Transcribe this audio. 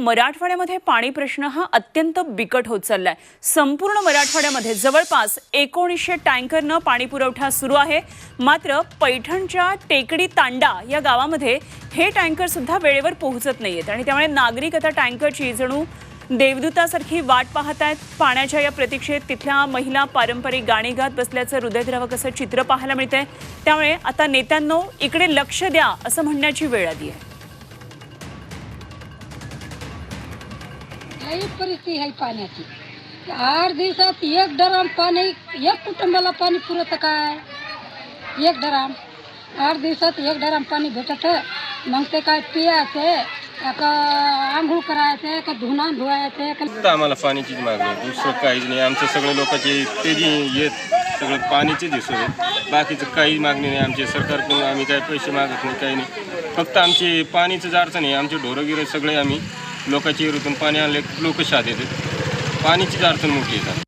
मराठवाड्यामध्ये पाणी प्रश्न हा अत्यंत बिकट होत चाललाय. संपूर्ण मराठवाड्यामध्ये जवळपास एकोणीसशे टँकरनं पाणी पुरवठा सुरू आहे. मात्र पैठणच्या टेकडी तांडा या गावामध्ये हे टँकर सुद्धा वेळेवर पोहोचत नाहीयेत. आणि त्यामुळे नागरिक आता टँकरची जणू देवदूतासारखी वाट पाहत आहेत पाण्याच्या या प्रतीक्षेत तिथल्या महिला पारंपरिक गाणी गात बसल्याचं हृदयद्रावक असं चित्र पाहायला मिळतंय. त्यामुळे आता नेत्यांनो इकडे लक्ष द्या असं म्हणण्याची वेळ आली आहे. लई परिस्थिती आहे पाण्याची. आठ दिवसात एक डराम पाणी एक कुटुंबाला पाणी पुरत काय? एक डराम आठ दिवसात एक डराम पाणी भेटत. मग ते काय पियाचे का आंघोळ करायचे का धुना धुवायचे का आम्हाला पाण्याचीच मागणी दुसरं काहीच नाही. आमचे सगळे लोकांचे ते जे येत सगळं पाणीचेच आहे बाकीचं काही मागणी नाही. आमचे सरकारकडून आम्ही काही पैसे मागत नाही काही नाही. फक्त आमची पाणीचंच अडचण आहे. आमचे ढोरं सगळे आम्ही लोकांच्या एरियातून पाणी आणले लोक शाद येतात. पाणीचीच अडचण मोठी येतात